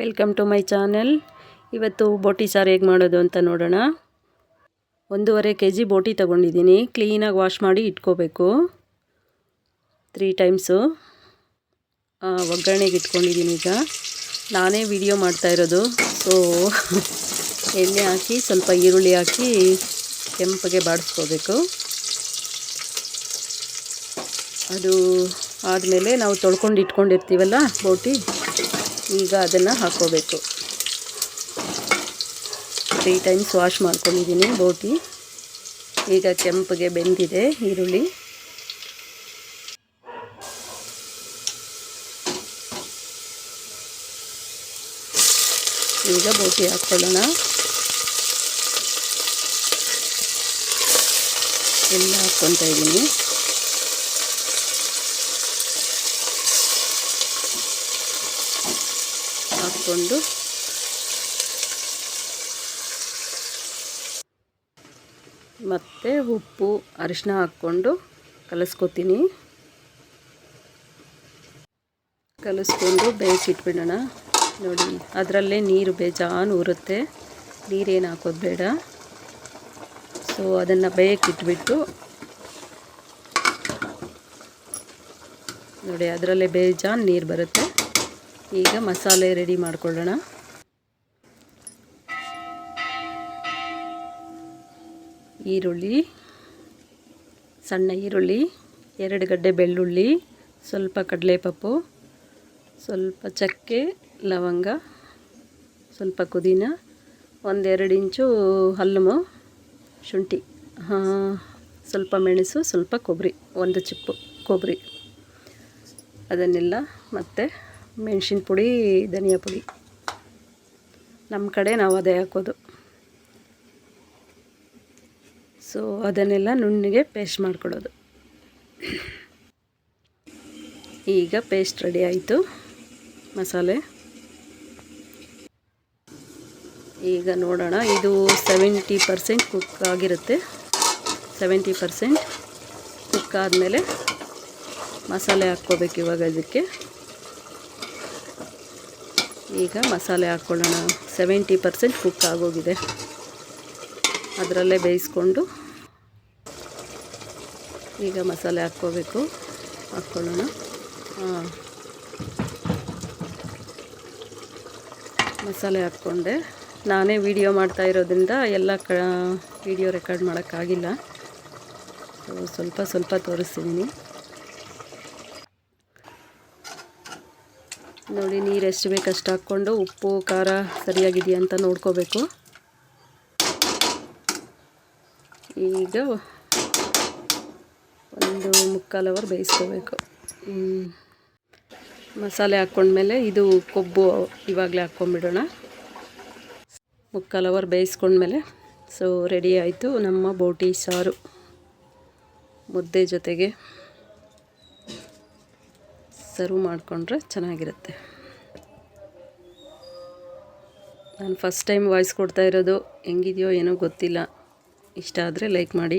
Welcome to my channel. ಇವತ್ತು ಬೋಟಿ ಸಾರು ಹೇಗೆ ಮಾಡೋದು ಅಂತ ನೋಡೋಣ. ಒಂದೂವರೆ ಕೆ ಜಿ ಬೋಟಿ ತೊಗೊಂಡಿದ್ದೀನಿ. ಕ್ಲೀನಾಗಿ ವಾಶ್ ಮಾಡಿ ಇಟ್ಕೋಬೇಕು. ತ್ರೀ ಟೈಮ್ಸು ಒಗ್ಗರಣೆಗೆ ಇಟ್ಕೊಂಡಿದ್ದೀನಿ ಈಗ. ನಾನೇ ವಿಡಿಯೋ ಮಾಡ್ತಾ ಇರೋದು. ಸೊ ಎಣ್ಣೆ ಹಾಕಿ, ಸ್ವಲ್ಪ ಈರುಳ್ಳಿ ಹಾಕಿ ಕೆಂಪಗೆ ಬಾಡಿಸ್ಕೋಬೇಕು. ಅದು ಆದಮೇಲೆ ನಾವು ತೊಳ್ಕೊಂಡು ಇಟ್ಕೊಂಡಿರ್ತೀವಲ್ಲ ಬೋಟಿ. ಈಗ ಅದನ್ನು ಹಾಕೋಬೇಕು ತ್ರೀ ಟೈಮ್ಸ್ ವಾಶ್ ಮಾಡ್ಕೊಂಡಿದ್ದೀನಿ ಬೋಟಿ. ಈಗ ಕೆಂಪಗೆ ಬೆಂದಿದೆ ಈರುಳ್ಳಿ. ಈಗ ಬೋಟಿ ಹಾಕ್ಕೊಳ್ಳೋಣ. ಎಲ್ಲ ಹಾಕ್ಕೊತಾ ಇದ್ದೀನಿ. ಹಾಕ್ಕೊಂಡು. ಮತ್ತು ಉಪ್ಪು ಅರಿಶಿನ ಹಾಕ್ಕೊಂಡು ಕಲಿಸ್ಕೊತೀನಿ. ಕಲಿಸ್ಕೊಂಡು ಬೇಯಿಸಿಟ್ಬಿಡೋಣ. ನೋಡಿ, ಅದರಲ್ಲೇ ನೀರು ಬೇಜಾನು ಊರುತ್ತೆ. ನೀರೇನು ಹಾಕೋದು ಬೇಡ. ಸೊ ಅದನ್ನು ಬೇಯಕ್ಕಿಟ್ಬಿಟ್ಟು ನೋಡಿ, ಅದರಲ್ಲೇ ಬೇಜಾನ್ ನೀರು ಬರುತ್ತೆ. ಈಗ ಮಸಾಲೆ ರೆಡಿ ಮಾಡಿಕೊಳ್ಳೋಣ. ಈರುಳ್ಳಿ, ಸಣ್ಣ ಈರುಳ್ಳಿ, ಎರಡು ಗಡ್ಡೆ ಬೆಳ್ಳುಳ್ಳಿ, ಸ್ವಲ್ಪ ಕಡಲೆಪಪ್ಪು, ಸ್ವಲ್ಪ ಚಕ್ಕೆ, ಲವಂಗ, ಸ್ವಲ್ಪ ಪುದೀನ, ಒಂದೆರಡು ಇಂಚು ಹಲ್ಲುಮು, ಶುಂಠಿ ಸ್ವಲ್ಪ ಮೆಣಸು, ಸ್ವಲ್ಪ ಕೊಬ್ಬರಿ, ಒಂದು ಚಿಪ್ಪು ಕೊಬ್ಬರಿ. ಅದನ್ನೆಲ್ಲ ಮತ್ತು ಮೆಣಸಿನ ಪುಡಿ, ಧನಿಯಾ ಪುಡಿ. ನಮ್ಮ ಕಡೆ ನಾವು ಅದೇ ಹಾಕೋದು. ಸೊ ಅದನ್ನೆಲ್ಲ ನುಣ್ಣಿಗೆ ಪೇಸ್ಟ್ ಮಾಡ್ಕೊಳ್ಳೋದು ಈಗ ಪೇಸ್ಟ್ ರೆಡಿ ಆಯಿತು. ಮಸಾಲೆ. ಈಗ ನೋಡೋಣ, ಇದು ಸೆವೆಂಟಿ ಪರ್ಸೆಂಟ್ ಕುಕ್ ಆಗಿರುತ್ತೆ. ಸೆವೆಂಟಿ ಪರ್ಸೆಂಟ್ ಕುಕ್ ಆದಮೇಲೆ ಮಸಾಲೆ ಹಾಕ್ಕೋಬೇಕು ಇವಾಗ ಇದಕ್ಕೆ. ಈಗ ಮಸಾಲೆ ಹಾಕ್ಕೊಳ್ಳೋಣ. ಸೆವೆಂಟಿ ಪರ್ಸೆಂಟ್ ಕುಕ್ ಆಗೋಗಿದೆ. ಅದರಲ್ಲೇ ಬೇಯಿಸ್ಕೊಂಡು ಈಗ ಮಸಾಲೆ ಹಾಕ್ಕೋಬೇಕು. ಹಾಕ್ಕೊಳ್ಳೋಣ. ಮಸಾಲೆ ಹಾಕ್ಕೊಂಡೆ. ನಾನೇ ವಿಡಿಯೋ ಮಾಡ್ತಾ ಇರೋದ್ರಿಂದ ಎಲ್ಲ ಕ ವಿಡಿಯೋ ರೆಕಾರ್ಡ್ ಮಾಡೋಕ್ಕಾಗಿಲ್ಲ. ಸ್ವಲ್ಪ ಸ್ವಲ್ಪ ತೋರಿಸ್ತಿದ್ದೀನಿ ನೋಡಿ, ನೀರು ಎಷ್ಟು ಅಷ್ಟು ಹಾಕ್ಕೊಂಡು ಉಪ್ಪು, ಖಾರ ಸರಿಯಾಗಿದೆಯಾ ಅಂತ ನೋಡ್ಕೋಬೇಕು. ಈಗ ಒಂದು ಮುಕ್ಕಾಲು ಅವರ್ ಬೇಯಿಸ್ಕೋಬೇಕು. ಮಸಾಲೆ ಹಾಕ್ಕೊಂಡ್ಮೇಲೆ ಇದು ಕೊಬ್ಬು ಇವಾಗಲೇ ಹಾಕ್ಕೊಂಡ್ಬಿಡೋಣ. ಮುಕ್ಕಾಲು ಅವರ್ ಬೇಯಿಸ್ಕೊಂಡ್ಮೇಲೆ ಸೊ ರೆಡಿ ಆಯಿತು ನಮ್ಮ ಬೋಟಿ ಸಾರು. ಮುದ್ದೆ ಜೊತೆಗೆ. ಸರ್ವ್ ಮಾಡಿಕೊಂಡ್ರೆ ಚೆನ್ನಾಗಿರುತ್ತೆ. ನಾನು ಫಸ್ಟ್ ಟೈಮ್ ವಾಯ್ಸ್ ಕೊಡ್ತಾ ಇರೋದು ಹೆಂಗಿದೆಯೋ ಏನೋ ಗೊತ್ತಿಲ್ಲ. ಇಷ್ಟ ಆದರೆ ಲೈಕ್ ಮಾಡಿ.